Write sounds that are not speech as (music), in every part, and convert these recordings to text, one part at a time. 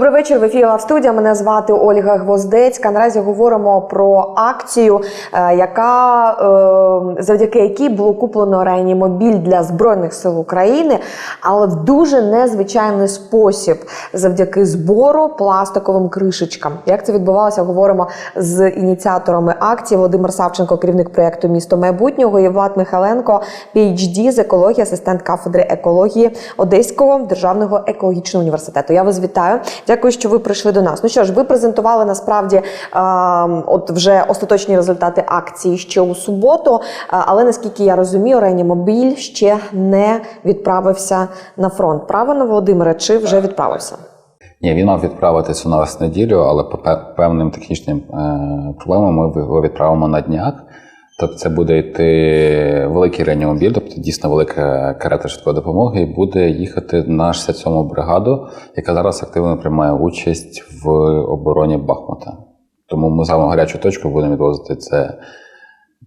Добрий вечір. В ефірі Лав студія. Мене звати Ольга Гвоздецька. Наразі говоримо про акцію, е, яка е, завдяки якій було куплено реанімобіль для збройних сил України, але в дуже незвичайний спосіб, завдяки збору пластиковим кришечкам. Як це відбувалося? Говоримо з ініціаторами акції. Володимир Савченко, керівник проєкту Місто майбутнього, і Влад Михайленко, PhD з екології, асистент кафедри екології Одеського державного екологічного університету. Я вас вітаю. Дякую, що ви прийшли до нас. Ну що ж, ви презентували насправді е, от вже остаточні результати акції ще у суботу. Е, але наскільки я розумію, реанімобіль ще не відправився на фронт. Правильно, Володимире, чи вже відправився? Ні, він мав відправитись у нас неділю, але по певним технічним е, проблемам ми його відправимо на днях. Тобто це буде йти великий реанімобіль, тобто дійсно велика карета швидкої допомоги, і буде їхати на 67-му бригаду, яка зараз активно приймає участь в обороні Бахмута. Тому ми саме гарячу точку будемо відвозити це,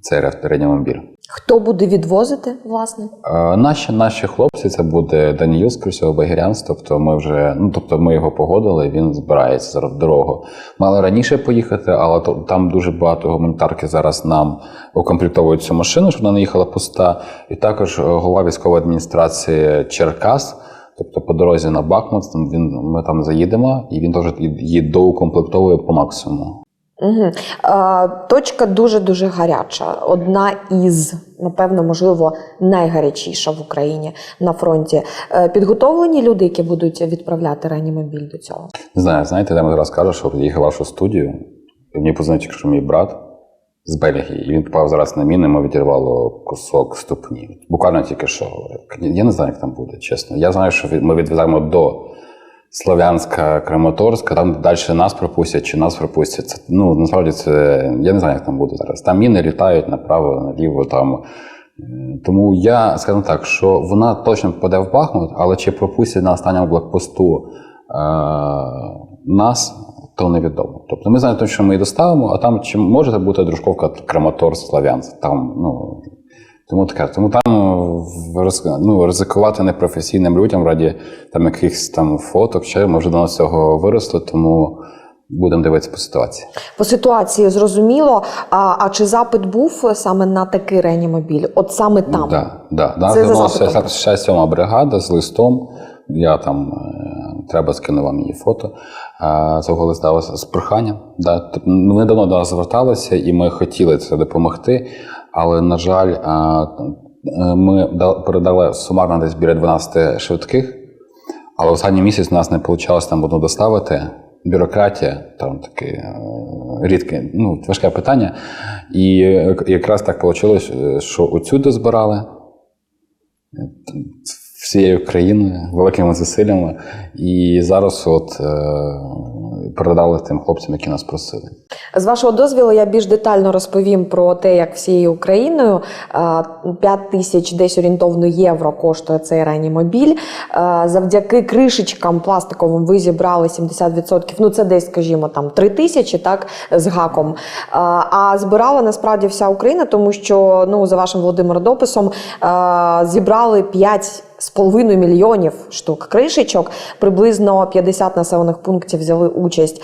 цей ре- реанімобіль. Хто буде відвозити, власне? Е, Наші наші хлопці це буде Даніїл з Курсього Багірянс. Тобто ми вже ну тобто ми його погодили. Він збирається зараз в дорогу. Мали раніше поїхати, але то там дуже багато гуманітарки зараз нам укомплектовують цю машину, щоб вона не їхала пуста. І також е, голова військової адміністрації Черкас. Тобто по дорозі на Бахмут там він ми там заїдемо, і він теж її доукомплектовує по максимуму. Угу. Точка дуже дуже гаряча. Одна із, напевно, можливо, найгарячіша в Україні на фронті. Е, підготовлені люди, які будуть відправляти реанімобіль до цього. Не знаю, знаєте, я зараз кажу, що їхав в вашу студію. Мені позвонив, що мій брат з Бельгії, він попав зараз на міни, йому відірвало кусок ступні. Буквально тільки що. Я не знаю, як там буде, чесно. Я знаю, що ми відвеземо до Слов'янська, Краматорська, там далі нас пропустять чи нас пропустять. Це, ну, насправді це я не знаю, як там буде зараз. Там міни літають направо, наліво. Там. Е, Тому я скажу так, що вона точно попаде в Бахмут, але чи пропустять на останньому блокпосту е- нас, то невідомо. Тобто ми знаємо, що ми її доставимо, а там чи може бути дружковка Краматорськ, Славянськ. Там, ну, тому таке. Тому там роз- ну, ризикувати непрофесійним людям раді там якихось там фоток, ще ми вже до нас цього виросли, тому будемо дивитися по ситуації. По ситуації зрозуміло. А, а чи запит був саме на такий реанімобіль? От саме там? Да, да. Да, Це за ще сьома бригада з листом. Я там е, треба скину вам її фото. Е, Цього листа з проханням. Да. Ну, Вони давно до нас зверталися, і ми хотіли це допомогти. Але, на жаль, е, е, ми передали сумарно десь біля 12 швидких, але останній місяць у нас не вийшло там одну доставити. Бюрократія, там таке е, рідке, ну, важке питання. І е, якраз так вийшло, що оцю дозбирали всією країною, великими зусиллями. І зараз от е, передали тим хлопцям, які нас просили. З вашого дозволу я більш детально розповім про те, як всією Україною е, 5 тисяч десь орієнтовно євро коштує цей реанімобіль. Завдяки кришечкам пластиковим ви зібрали 70%, ну це десь, скажімо, там 3 тисячі, так, з гаком. А збирала насправді вся Україна, тому що, ну, за вашим Володимир дописом, зібрали 5 з половиною мільйонів штук кришечок. Приблизно 50 населених пунктів взяли участь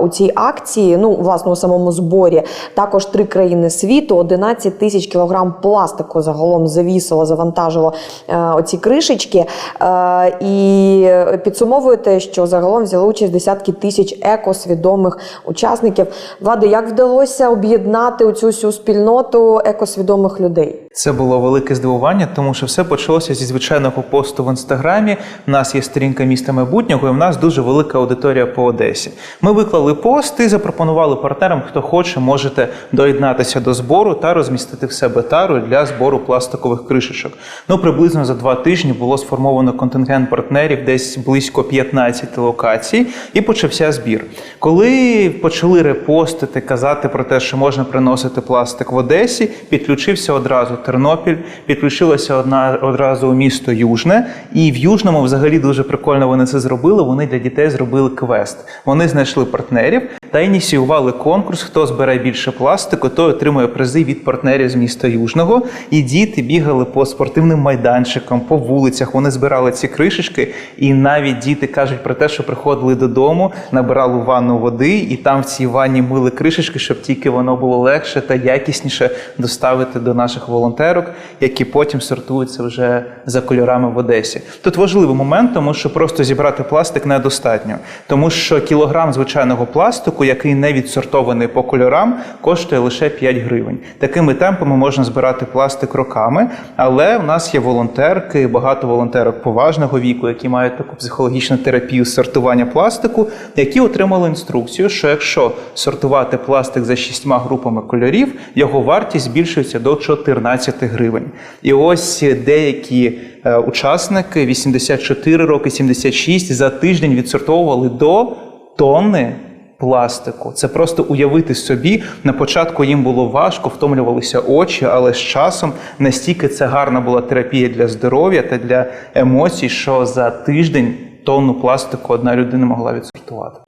у цій акції. Ну, власне, у самому зборі. Також три країни світу, 11 тисяч кілограм пластику загалом завісило, завантажило е, оці кришечки. Е, і підсумовуєте, що загалом взяли участь десятки тисяч екосвідомих учасників. Влади, як вдалося об'єднати оцю всю спільноту екосвідомих людей? Це було велике здивування, тому що все почалося зі звичайного посту в інстаграмі. У нас є сторінка міста майбутнього, і в нас дуже велика аудиторія по Одесі. Ми виклали пост і запропонували партнерам, хто хоче, можете доєднатися до збору та розмістити в себе тару для збору пластикових кришечок. Ну приблизно за два тижні було сформовано контингент партнерів, десь близько 15 локацій, і почався збір. Коли почали репостити, казати про те, що можна приносити пластик в Одесі, підключився одразу Тернопіль, підключилося одна одразу у місто Южне, і в Южному взагалі дуже прикольно вони це зробили. Вони для дітей зробили квест. Вони знайшли партнерів та ініціювали конкурс. Хто збере більше пластику, той отримує призи від партнерів з міста Южного. І діти бігали по спортивним майданчикам, по вулицях. Вони збирали ці кришечки, і навіть діти кажуть про те, що приходили додому, набирали ванну води, і там в цій ванні мили кришечки, щоб тільки воно було легше та якісніше доставити до наших волонтерок, які потім сортуються вже за кольорами в Одесі. Тут важливий момент, тому що просто зібрати пластик недостатньо, тому що кілограм звичайного пластику, який не відсортований по кольорам, коштує лише 5 гривень. Такими темпами можна збирати пластик роками, але в нас є волонтерки, багато волонтерок поважного віку, які мають таку психологічну терапію сортування пластику, які отримали інструкцію, що якщо сортувати пластик за шістьма групами кольорів, його вартість збільшується до 14 гривень. І ось деякі е, учасники 84 роки, 76 за тиждень відсортовували до тонни пластику. Це просто уявити собі. На початку їм було важко, втомлювалися очі, але з часом настільки це гарна була терапія для здоров'я та для емоцій, що за тиждень тонну пластику одна людина могла відсортувати.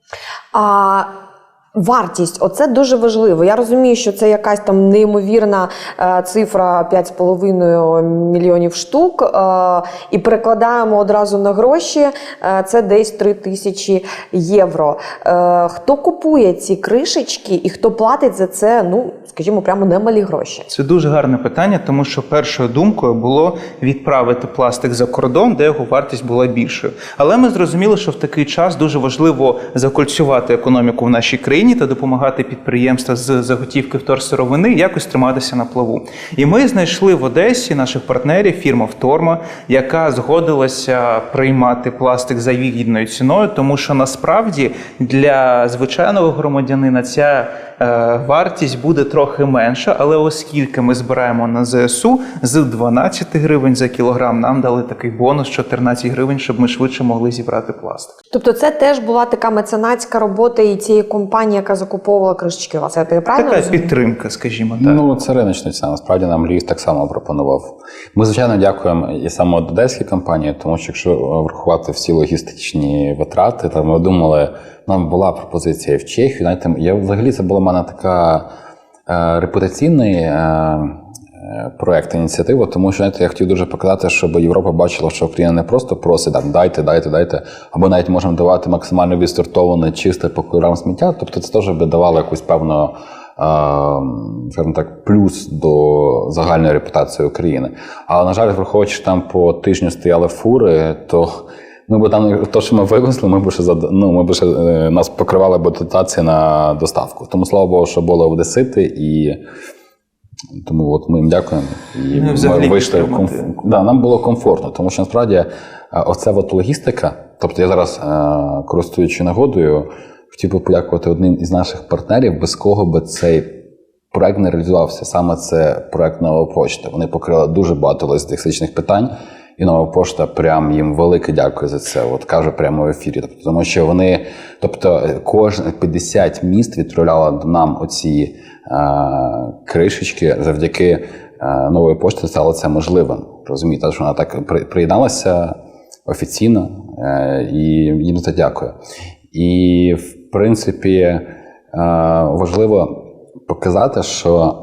А вартість, оце дуже важливо. Я розумію, що це якась там неймовірна е, цифра 5,5 мільйонів штук. Е, і перекладаємо одразу на гроші. Е, це десь 3 тисячі євро. Хто купує ці кришечки і хто платить за це, ну скажімо, прямо немалі гроші. Це дуже гарне питання, тому що першою думкою було відправити пластик за кордон, де його вартість була більшою. Але ми зрозуміли, що в такий час дуже важливо закольцювати економіку в нашій країні та допомагати підприємствам з заготівки вторсировини якось триматися на плаву. І ми знайшли в Одесі наших партнерів, фірма Вторма, яка згодилася приймати пластик за вигідною ціною, тому що насправді для звичайного громадянина ця е, вартість буде трохи менша, але оскільки ми збираємо на ЗСУ з 12 гривень за кілограм, нам дали такий бонус 14 гривень, щоб ми швидше могли зібрати пластик. Тобто, це теж була така меценатська робота і цієї компанії, яка закуповувала кришечки. вас. Я правильно Така розумію? підтримка, скажімо так. Ну, це риночна ціна. Насправді нам Львів так само пропонував. Ми, звичайно, дякуємо і саме одеській компанії, тому що якщо е, врахувати всі логістичні витрати, то ми думали, нам була пропозиція в Чехію. Знаєте, я взагалі це була в мене така репутаційний. Е, е, Проект ініціатива, тому що я хотів дуже показати, щоб Європа бачила, що Україна не просто просить там дайте, дайте, дайте, або навіть можемо давати максимально відсортоване, чисте по кольорам сміття. Тобто це теж би давало якусь певну скажімо так, плюс до загальної репутації України. Але, на жаль, враховуючи, там по тижню стояли фури, то ми б там то, що ми вивезли, ми б ще ну, ми б ще е, нас покривали б дотації на доставку. Тому слава Богу, що були одесити і. Тому от ми їм дякуємо. І Ну, ми вийшли комф... да, нам було комфортно, тому що насправді е, оця от логістика. Тобто я зараз, е, користуючи нагодою, хотів би подякувати одним із наших партнерів, без кого би цей проект не реалізувався. Саме це проект нова пошта. Вони покрили дуже багато логістичних питань. І нова пошта прям їм велике дякую за це. От кажу прямо в ефірі. Тобто, тому що вони, тобто, кожен 50 міст відправляло нам оці е, кришечки завдяки е, нової пошти стало це можливим. Розумієте, що вона так при- приєдналася офіційно, е, і їм за це дякую. І в принципі е, важливо показати, що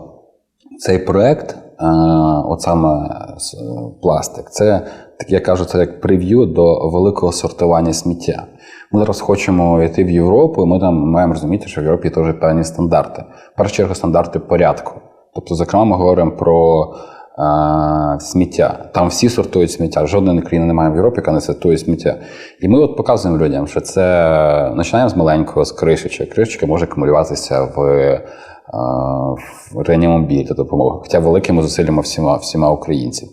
цей проект, от саме пластик, це так я кажу, це як прев'ю до великого сортування сміття. Ми зараз хочемо йти в Європу, і ми там маємо розуміти, що в Європі теж певні стандарти. В першу чергу стандарти порядку. Тобто, зокрема, ми говоримо про е, сміття. Там всі сортують сміття. Жодної країни немає в Європі, яка не сортує сміття. І ми от показуємо людям, що це починаємо з маленького, з кришечок. Кришечка може акумулюватися в, е, в реанімобіль та допомога, Хоча великими зусиллями всіма, всіма українців.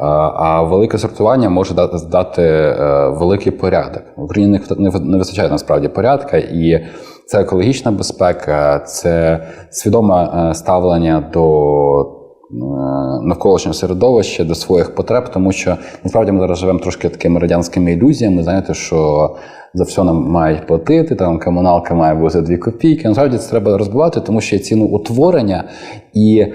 А велике сортування може дати, е, великий порядок. В Україні не вистачає насправді порядка, і це екологічна безпека, це свідоме е, ставлення до навколишнє середовище до своїх потреб, тому що насправді ми зараз живемо трошки такими радянськими ілюзіями. Знаєте, що за все нам мають платити, там комуналка має бути дві копійки. Насправді це треба розбивати, тому що є ціноутворення і е,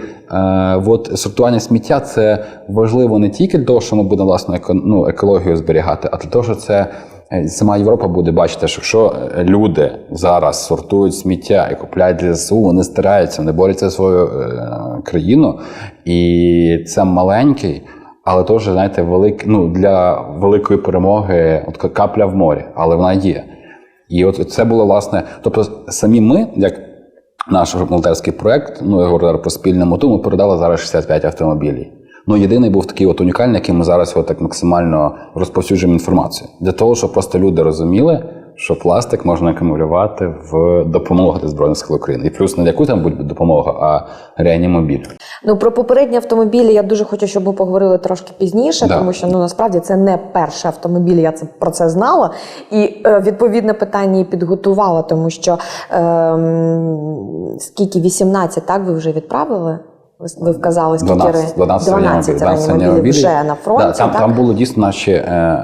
от сортування сміття це важливо не тільки для того, що ми будемо власне еко, ну, екологію зберігати, а для того, що це. Е, Сама Європа буде бачити, що якщо е, люди зараз сортують сміття і купляють ЗСУ, вони стараються, вони борються за свою е, країну, і це маленький, але теж, знаєте, велик, ну, для великої перемоги от капля в морі, але вона є. І от це було власне, тобто самі ми, як наш волонтерський проект, ну я говорю про спільну мету, ми передали зараз 65 автомобілів. Ну, єдиний був такий от унікальний, який ми зараз його так максимально розповсюджуємо інформацію. Для того, щоб просто люди розуміли, що пластик можна акумулювати в допомогу для Збройних сил України. І плюс не яку там буде допомога, а реанімобіль. Ну про попередні автомобілі я дуже хочу, щоб ми поговорили трошки пізніше, Да. тому що ну насправді це не перший автомобіль. Я це про це знала, і е, відповідне питання і підготувала, тому що ем, скільки 18, так ви вже відправили? Ви, вказали скільки 12, 12, 12 реанімобілів, вже на фронті. Да, там, так? там було дійсно наші е,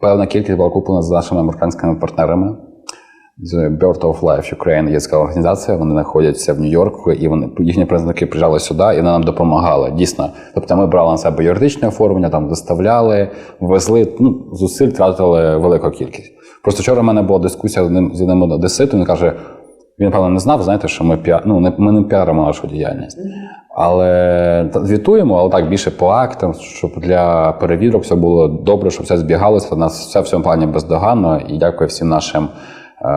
певна кількість була куплена з нашими американськими партнерами. З Birth of Life Ukraine є така організація, вони знаходяться в Нью-Йорку, і вони їхні представники приїжджали сюди і вони нам допомагали. Дійсно. Тобто ми брали на себе юридичне оформлення, там доставляли, везли, ну, зусиль тратили велику кількість. Просто вчора в мене була дискусія з одним з одним одеситом, він каже: він, напевно, не знав, знаєте, що ми піар... ну, не, ми не піаримо нашу діяльність. Але звітуємо, але так більше по актам, щоб для перевірок все було добре, щоб все збігалося. У нас все в цьому плані бездоганно. І дякую всім нашим е,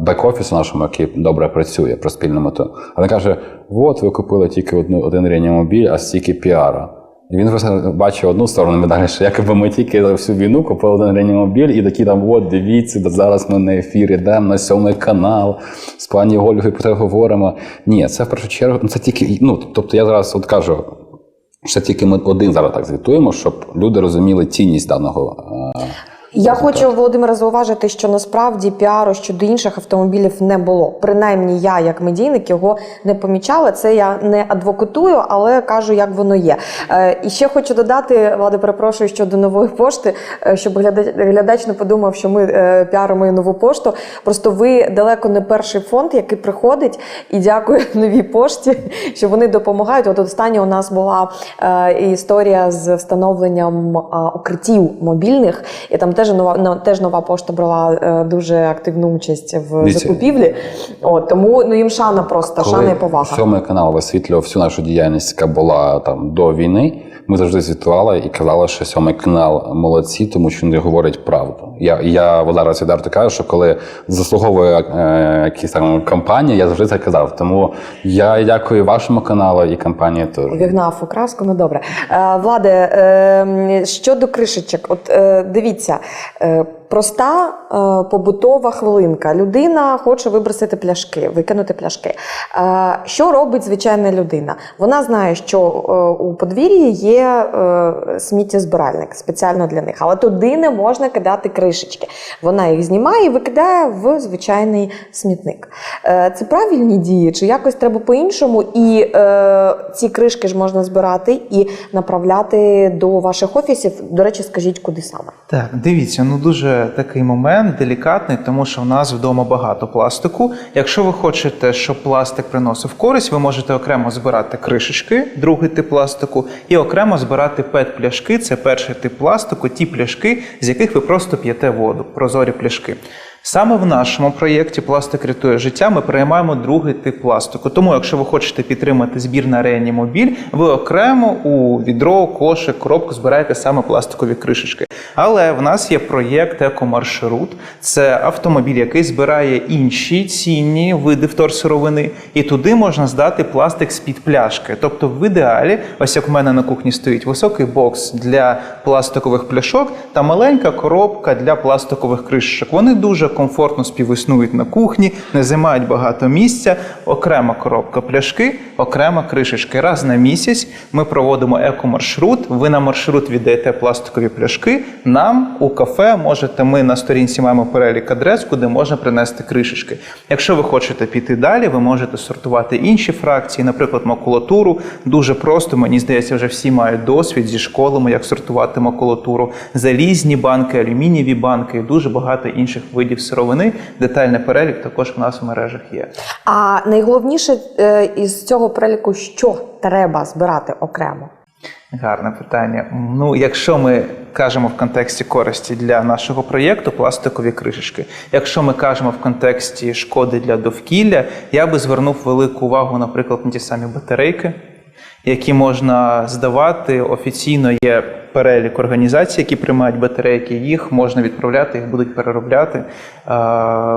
бек-офісу, нашому, який добре працює про спільну мету. Але каже: от ви купили тільки одну один реанімобіль, а стільки піара. Він просто бачив одну сторону медалі, що якби ми тільки всю війну купили один реанімобіль і такі там, от дивіться, зараз ми на ефір йдемо на сьомий канал, з пані Ольгою про це говоримо. Ні, це в першу чергу, ну, це тільки, ну, тобто я зараз от кажу, що тільки ми один зараз так звітуємо, щоб люди розуміли цінність даного. Я хочу Володимира зауважити, що насправді піару щодо інших автомобілів не було. Принаймні, я, як медійник, його не помічала. Це я не адвокатую, але кажу, як воно є. Е, і ще хочу додати, Влади, перепрошую щодо нової пошти, е, щоб глядач, глядач не подумав, що ми е, піаримо і нову пошту. Просто ви далеко не перший фонд, який приходить і дякую (laughs) новій пошті, що вони допомагають. От остання у нас була е, історія з встановленням е, укриттів мобільних, і там теж нова теж нова пошта брала е, дуже активну участь в Дивіться. закупівлі. От тому ну їм шана просто шана і повага. Сьомий канал висвітлював всю нашу діяльність, яка була там до війни. Ми завжди звітували і казали, що сьомий канал молодці, тому що не говорять правду. Я, я зараз відверто кажу, що коли заслуговує е, якісь там кампанії, я завжди це казав. Тому я дякую вашому каналу і компанії теж. Вігнав окраску, ну добре. Е, Владе, е, щодо кришечок, от е, дивіться, проста е, побутова хвилинка. Людина хоче вибросити пляшки, викинути пляшки. Е, що робить звичайна людина? Вона знає, що е, у подвір'ї є сміттєзбиральник спеціально для них, але туди не можна кидати кришечки. Вона їх знімає і викидає в звичайний смітник. Це правильні дії, чи якось треба по-іншому? І ці кришки ж можна збирати і направляти до ваших офісів. До речі, скажіть, куди саме? Так, дивіться, ну такий момент делікатний, тому що в нас вдома багато пластику. Якщо ви хочете, щоб пластик приносив користь, ви можете окремо збирати кришечки, другий тип пластику, і окремо збирати пет-пляшки. Це перший тип пластику, ті пляшки, з яких ви просто п'єте воду, прозорі пляшки. Саме в нашому проєкті Пластик рятує життя ми приймаємо другий тип пластику. Тому, якщо ви хочете підтримати збір на реанімобіль, ви окремо у відро, кошик, коробку збираєте саме пластикові кришечки. Але в нас є проєкт Екомаршрут. Це автомобіль, який збирає інші цінні види вторсировини, і туди можна здати пластик з-під пляшки. Тобто, в ідеалі, ось як в мене на кухні стоїть високий бокс для пластикових пляшок та маленька коробка для пластикових кришечок. Вони дуже комфортно співіснують на кухні, не займають багато місця. Окрема коробка пляшки, окрема кришечки. Раз на місяць ми проводимо екомаршрут. Ви на маршрут віддаєте пластикові пляшки, нам у кафе можете. Ми на сторінці маємо перелік адрес, куди можна принести кришечки. Якщо ви хочете піти далі, ви можете сортувати інші фракції, наприклад, макулатуру. Дуже просто, мені здається, вже всі мають досвід зі школами, як сортувати макулатуру, залізні банки, алюмінієві банки і дуже багато інших видів сировини. Детальний перелік також в нас в мережах є. А найголовніше е, із цього переліку, що треба збирати окремо? Гарне питання. Ну, якщо ми кажемо в контексті користі для нашого проєкту, пластикові кришечки. Якщо ми кажемо в контексті шкоди для довкілля, я би звернув велику увагу, наприклад, на ті самі батарейки, які можна здавати. Офіційно є перелік організацій, які приймають батарейки. Їх можна відправляти, їх будуть переробляти.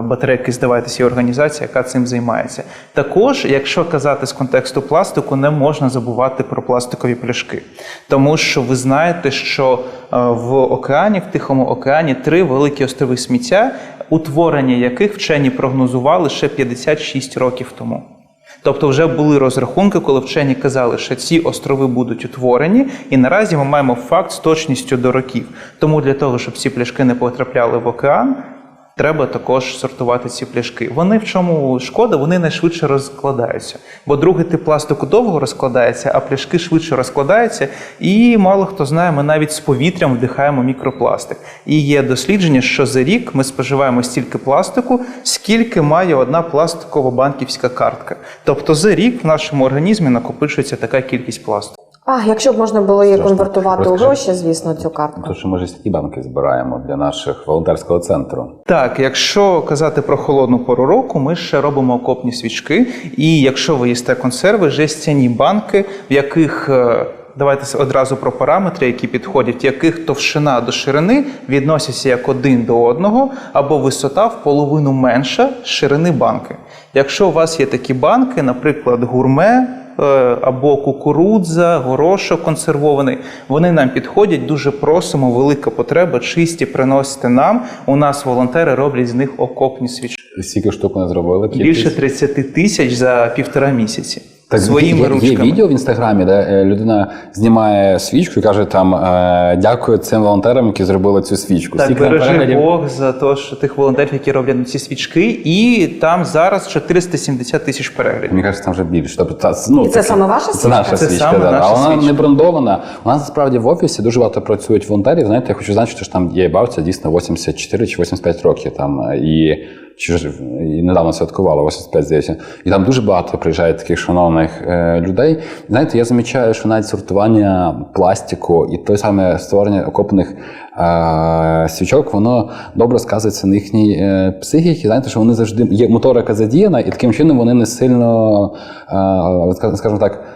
Батарейки здавати цій організації, яка цим займається. Також, якщо казати з контексту пластику, не можна забувати про пластикові пляшки, тому що ви знаєте, що в океані, в Тихому океані, три великі острови сміття, утворення яких вчені прогнозували ще 56 років тому. Тобто вже були розрахунки, коли вчені казали, що ці острови будуть утворені, і наразі ми маємо факт з точністю до років. Тому для того, щоб ці пляшки не потрапляли в океан, треба також сортувати ці пляшки. Вони в чому шкода? Вони найшвидше розкладаються. Бо другий тип пластику довго розкладається, а пляшки швидше розкладаються. І мало хто знає, ми навіть з повітрям вдихаємо мікропластик. І є дослідження, що за рік ми споживаємо стільки пластику, скільки має одна пластикова банківська картка. Тобто за рік в нашому організмі накопичується така кількість пластику. А якщо б можна було її конвертувати у гроші, звісно, цю картку. То, що ми ж ті банки збираємо для наших волонтерського центру. Так, якщо казати про холодну пору року, ми ще робимо окопні свічки. І якщо ви їсте консерви, жестяні банки, в яких е, давайте одразу про параметри, які підходять, яких товщина до ширини відносяться як один до одного, або висота в половину менша ширини банки. Якщо у вас є такі банки, наприклад, гурме. Е, Або кукурудза, горошок консервований. Вони нам підходять. Дуже просимо, велика потреба, чисті приносите нам. У нас волонтери роблять з них окопні свічки. Скільки штук вони зробили? Більше Кількість? 30 тисяч за півтора місяці. Так, своїми є, ручками. Є відео в інстаграмі, де е, людина знімає свічку і каже там е, дякую цим волонтерам, які зробили цю свічку. Так, бережи переглядів? Бог за те, що тих волонтерів, які роблять ці свічки, і там зараз 470 тисяч переглядів. Мені кажеться, там вже більше. Тобто, та, ну, І це таке- саме ваша свічка? Це наша Це свічка, саме да. наша а вона свічка. не брендована. У нас насправді в офісі дуже багато працюють волонтерів. Знаєте, я хочу зазначити, що там є бабця дійсно 84 чи 85 років там і. І недавно святкувала 85, здається, і там дуже багато приїжджає таких шановних е, людей. Знаєте, я замічаю, що навіть сортування пластику і той саме створення окопних е, свічок, воно добре сказується на їхній е, психіці. Знаєте, що вони завжди є моторика задіяна, і таким чином вони не сильно, е, скажімо так, е,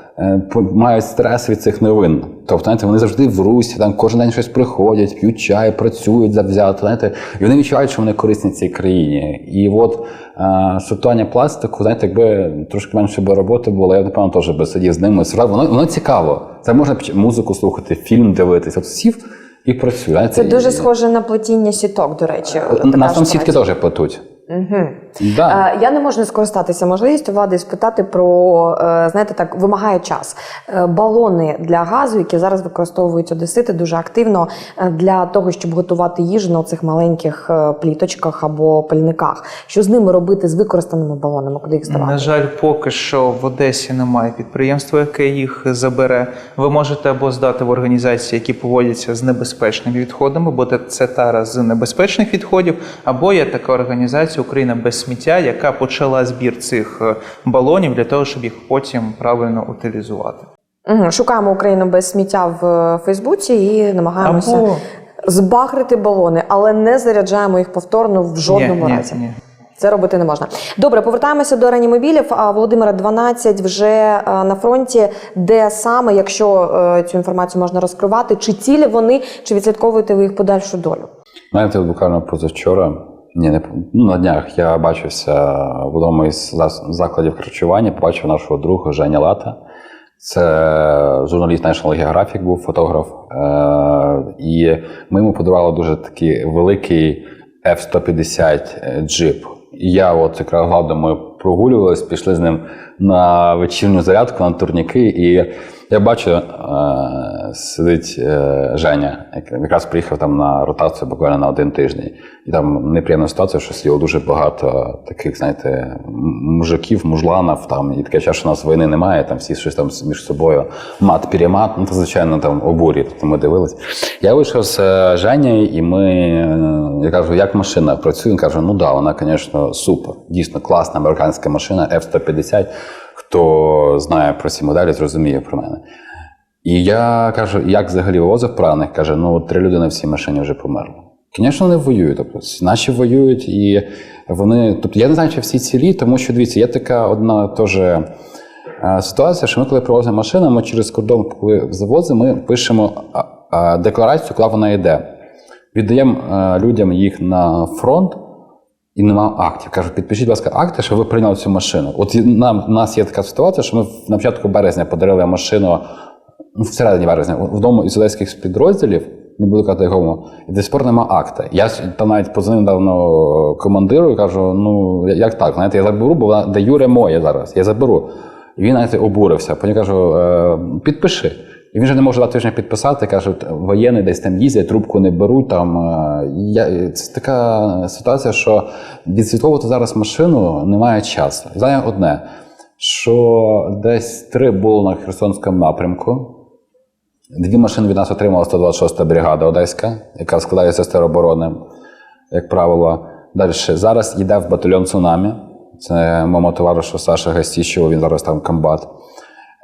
мають стрес від цих новин. Тобто, знаєте, вони завжди в русі, там кожен день щось приходять, п'ють чай, працюють завзято. Знаєте, і вони відчувають, що вони корисні цій країні. І от е, сортування пластику, знаєте, якби трошки менше би роботи було, я б, напевно теж би сидів з ними. Воно, воно цікаво. Це можна музику слухати, фільм дивитися. От сів і працює. Це дуже схоже на плетіння сіток, до речі. Така Нас там сітки теж плетуть. Угу. Да. Е, Я не можу не скористатися можливістю влади і спитати про е, знаєте, так вимагає час. Е, Балони для газу, які зараз використовують одесити дуже активно для того, щоб готувати їжу на цих маленьких пліточках або пальниках. Що з ними робити з використаними балонами? Куди їх здавати? На жаль, поки що в Одесі немає підприємства, яке їх забере. Ви можете або здати в організації, які поводяться з небезпечними відходами, бо це тара з небезпечних відходів, або є така організація Україна без сміття, яка почала збір цих е, балонів для того, щоб їх потім правильно утилізувати. Угу. Шукаємо Україну без сміття в е, Фейсбуці і намагаємося Або- збагрити балони, але не заряджаємо їх повторно в жодному ні, разі. Ні, ні. Це робити не можна. Добре, повертаємося до реанімобілів. А Володимира 12 вже е, на фронті. Де саме, якщо цю інформацію можна розкривати, чи цілі вони, чи відслідковуєте ви їх подальшу долю? Знаєте, буквально позавчора, ні, не ну, на днях я бачився в одному із закладів харчування, побачив нашого друга Женя Лата. Це журналіст National Geographic був фотограф. Е- і ми йому подарували дуже такий великий F-150 джип. І я от якраз ми прогулювалися, пішли з ним на вечірню зарядку, на турніки. І я бачу, е, сидить е, Женя, якраз приїхав там на ротацію буквально на один тиждень. І там неприємна ситуація, що сиділо дуже багато таких, знаєте, мужиків, мужланів, там, і таке що у нас війни немає, там всі щось там між собою мат-перемат, ну, то, звичайно, там обурі, тобто ми дивились. Я вийшов з е, Женєю, і ми, я кажу, як машина працює? Він каже, ну да, вона, звісно, супер. Дійсно класна американська машина F-150. Хто знає про ці моделі, зрозуміє про мене. І я кажу, як взагалі вивозив поранених? Каже, ну три людини в цій машині вже померли. Звісно, вони воюють. Тобто, наші воюють, і вони. Тобто, я не знаю, чи всі цілі, тому що дивіться, є така одна теж е, ситуація, що ми, коли привозимо машину, ми через кордон, коли завозимо, ми пишемо декларацію, коли вона йде. Віддаємо е, людям їх на фронт. І нема актів. Кажу, підпишіть, будь ласка, акти, що ви прийняли цю машину. От нам у нас є така ситуація, що ми на початку березня подарили машину ну, всередині березня в одному із одеських підрозділів, не буду казати якому, і до сих пор нема акта. Я ж там навіть позвонив давно командиру і кажу: ну як так? Знаєте, я заберу, бо вона де Юре моє зараз. Я заберу. І він навіть обурився. Потім кажу, е, підпиши. І він же не може два тижні підписати, кажуть, воєнний десь там їздять, трубку не беруть. Там е, я це така ситуація, що відслідковувати зараз машину немає часу. Знаю одне, що десь три було на Херсонському напрямку. Дві машини від нас отримала 126-та бригада Одеська, яка складається з тероборони, як правило. Далі зараз йде в батальйон Цунамі. Це моєму товаришу Саша Гастіщева, він зараз там комбат.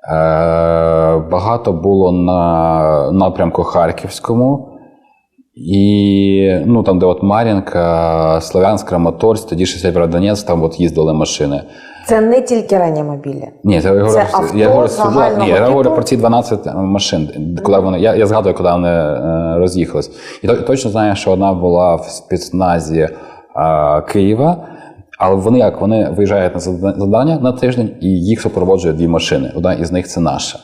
Е, багато було на напрямку Харківському. І ну, там, де от Мар'їнка, Слов'янськ, Краматорськ, тоді ще Сєвєродонецьк, там от їздили машини. Це не тільки реанімобілі. Ні, це, я говорю, авто я говорю, загального ні, я говорю типу? про ці 12 машин. Коли вони, я, я згадую, коли вони е, роз'їхались. І точно знаю, що одна була в спецназі е, Києва. Але вони як? Вони виїжджають на завдання на тиждень і їх супроводжує дві машини. Одна із них це наша.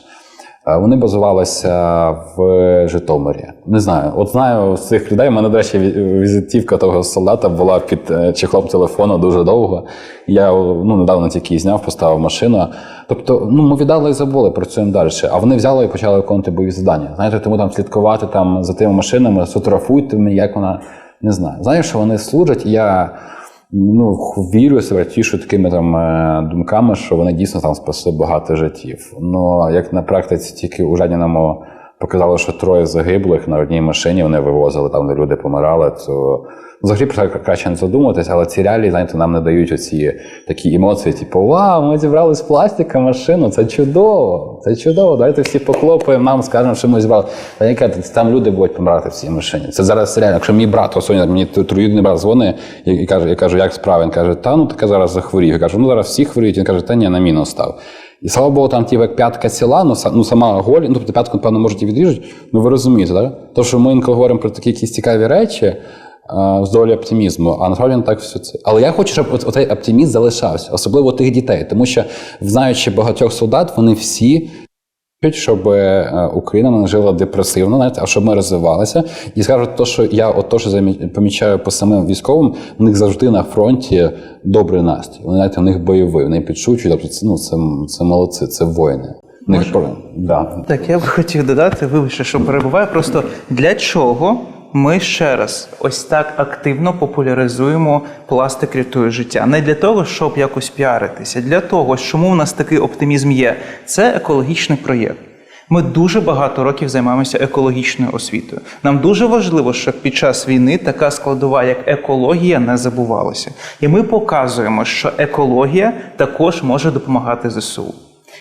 Е, Вони базувалися в Житомирі. Не знаю, от знаю з цих людей. У мене, до речі, візитівка того солдата була під е, чехлом телефону дуже довго. Я ну, недавно тільки зняв, поставив машину. Тобто, ну ми віддали і забули, працюємо далі. А вони взяли і почали виконувати бойові завдання. Знаєте, тому там слідкувати там за тими машинами, сфотографуйте мені, як вона не знаю. Знаю, що вони служать, я ну, вірю себе, тішу такими там е, думками, що вони дійсно там спасли багато життів. Ну, як на практиці тільки у Жадіному показало, що троє загиблих на одній машині вони вивозили там, де люди помирали, то взагалі про це краще не задумуватись, але ці реалії, знаєте, нам не дають оці такі емоції, типу, вау, ми зібрали з пластика машину, це чудово, це чудово. Давайте всі поклопаємо нам, скажемо, що ми зібрали. Та яке там люди будуть помирати в цій машині. Це зараз реально. Якщо мій брат, сьогодні мені троюрідний брат дзвонить і, каже, я кажу, як справа? Він каже, та ну таке зараз захворів. Я кажу, ну зараз всі хворіють. Він каже, та ні, на мінус став. І слава Богу, там ті як п'ятка ціла, ну, ну сама голь, ну тобто п'ятку, напевно, можуть і відріжуть. Ну ви розумієте, так? То, що ми інколи говоримо про такі якісь цікаві речі, з долі оптимізму, а насправді не так все це. Але я хочу, щоб оцей оптимізм залишався, особливо у тих дітей, тому що, знаючи багатьох солдат, вони всі хочуть, щоб е, Україна не жила депресивно, знаєте, а щоб ми розвивалися. І скажуть, то, що я от то, що помічаю по самим військовим, в них завжди на фронті добрий настрій. Вони знаєте, у них бойовий, вони підшучують, тобто це, ну, це, це молодці, це воїни. Них да. Так, я б хотів додати, вибачте, що перебуваю. Просто для чого ми ще раз ось так активно популяризуємо пластик рятує життя? Не для того, щоб якось піаритися, для того, чому в нас такий оптимізм є. Це екологічний проєкт. Ми дуже багато років займаємося екологічною освітою. Нам дуже важливо, щоб під час війни така складова, як екологія, не забувалася. І ми показуємо, що екологія також може допомагати ЗСУ.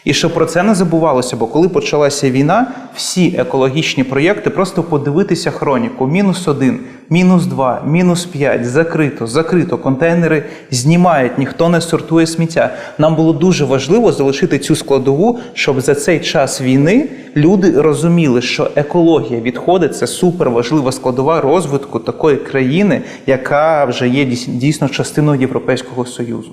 І щоб про це не забувалося, бо коли почалася війна, всі екологічні проєкти просто подивитися хроніку: мінус один, мінус два, мінус п'ять, закрито, закрито, контейнери знімають, ніхто не сортує сміття. Нам було дуже важливо залишити цю складову, щоб за цей час війни люди розуміли, що екологія відходи це супер важлива складова розвитку такої країни, яка вже є дійс- дійсно частиною Європейського Союзу.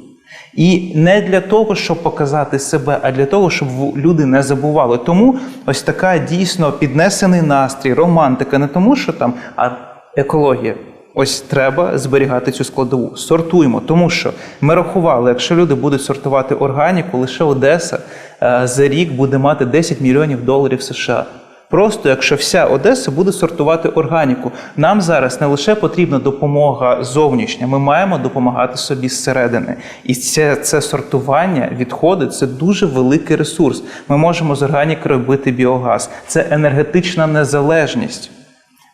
І не для того, щоб показати себе, а для того, щоб люди не забували. Тому ось така дійсно піднесений настрій, романтика, не тому, що там, а екологія. Ось треба зберігати цю складову. Сортуємо, тому що ми рахували, якщо люди будуть сортувати органіку, лише Одеса е, за рік буде мати 10 мільйонів доларів США. Просто якщо вся Одеса буде сортувати органіку, нам зараз не лише потрібна допомога зовнішня, ми маємо допомагати собі зсередини. І це, це сортування, відходи це дуже великий ресурс. Ми можемо з органіки робити біогаз. Це енергетична незалежність.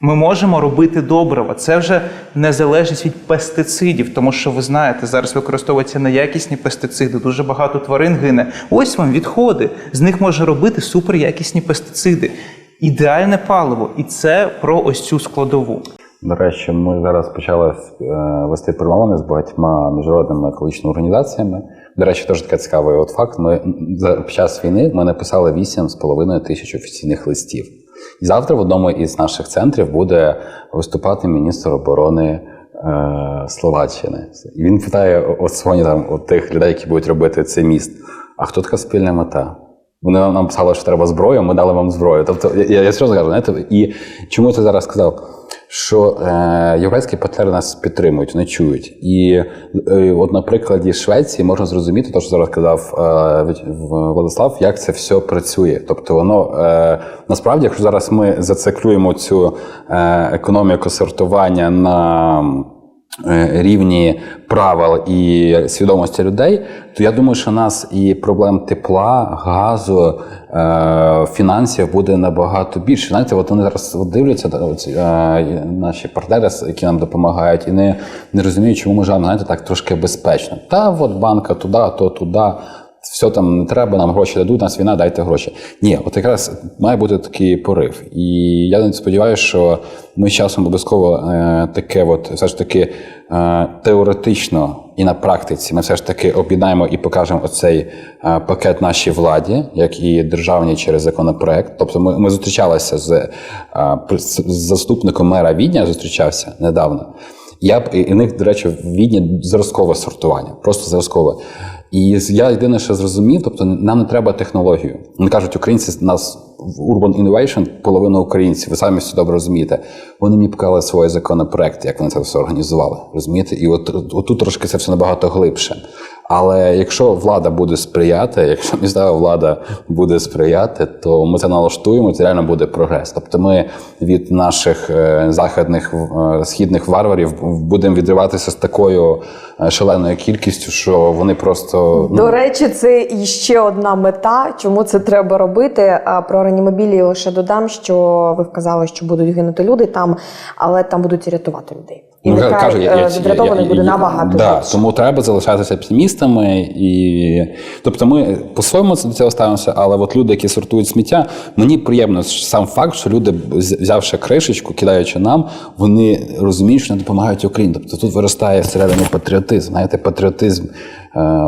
Ми можемо робити добрива. Це вже незалежність від пестицидів, тому що ви знаєте, зараз використовуються неякісні пестициди, дуже багато тварин гине. Ось вам відходи. З них можна робити суперякісні пестициди. Ідеальне паливо, і це про ось цю складову. До речі, ми зараз почали е, вести перемовини з багатьма міжнародними екологічними організаціями. До речі, теж такий цікавий от факт. Ми за час війни ми написали 8,5 тисяч офіційних листів. І завтра в одному із наших центрів буде виступати міністр оборони е, Словаччини. І він питає от сьогодні там от тих людей, які будуть робити цей міст. А хто така спільна мета? Вони нам писали, що треба зброю, ми дали вам зброю. Тобто, я, я серйозно кажу, знаєте, і чому це зараз сказав? Що е, європейські партнери нас підтримують, вони чують. І е, от на прикладі Швеції можна зрозуміти, те, що зараз казав е, Владислав, як це все працює. Тобто, воно е, насправді, якщо зараз ми зациклюємо цю е, економіку сортування на рівні правил і свідомості людей, то я думаю, що нас і проблем тепла, газу, е, фінансів буде набагато більше. Знаєте, от вони зараз дивляться е, наші партнери, які нам допомагають, і не, не розуміють, чому ми живемо, знаєте, так трошки безпечно. Та от банка туди, то туди. Все там не треба, нам гроші дадуть, нас війна, дайте гроші. Ні, от якраз має бути такий порив. І я сподіваюся, що ми з часом обов'язково е, таке, от, все ж таки е, теоретично і на практиці ми все ж таки об'єднаємо і покажемо оцей е, пакет нашій владі, як і державній через законопроект. Тобто ми, ми зустрічалися з, з заступником мера Відня, зустрічався недавно. Я б і в них, до речі, в Відні зразкове сортування, просто зразкове. І я єдине, що зрозумів, тобто нам не треба технологію. Вони кажуть, українці з нас в Urban Innovation половина українців, ви самі все добре розумієте. Вони мені показали свої законопроекти, як вони це все організували. Розумієте? І от, от тут трошки це все набагато глибше. Але якщо влада буде сприяти, якщо місцева влада буде сприяти, то ми це налаштуємо, це реально буде прогрес. Тобто ми від наших е, західних е, східних варварів будемо відриватися з такою е, шаленою кількістю, що вони просто ну, До речі, це і ще одна мета, чому це треба робити. А Про реанімобілі лише додам, що ви вказали, що будуть гинути люди там, але там будуть рятувати людей. І Ну, нехай кажу, я- я- е, відрятованих я- буде я- набагато да, більше. Тому треба залишатися оптимістами. І... Тобто ми по-своєму до цього ставимося, але от люди, які сортують сміття, мені приємно сам факт, що люди, взявши кришечку, кидаючи нам, вони розуміють, що не допомагають Україні. Тобто тут виростає всередині патріотизм, знаєте, патріотизм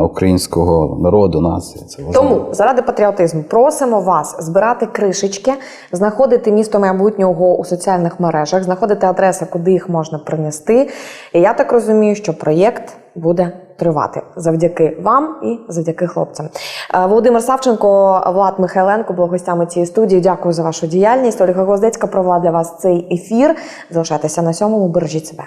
українського народу, нації. Це важливо. Тому заради патріотизму просимо вас збирати кришечки, знаходити місто майбутнього у соціальних мережах, знаходити адреси, куди їх можна принести. І я так розумію, що проєкт буде тривати завдяки вам і завдяки хлопцям. Е, Володимир Савченко, Влад Михайленко були гостями цієї студії. Дякую за вашу діяльність. Ольга Гвоздецька провела для вас цей ефір. Залишайтеся на сьомому, бережіть себе.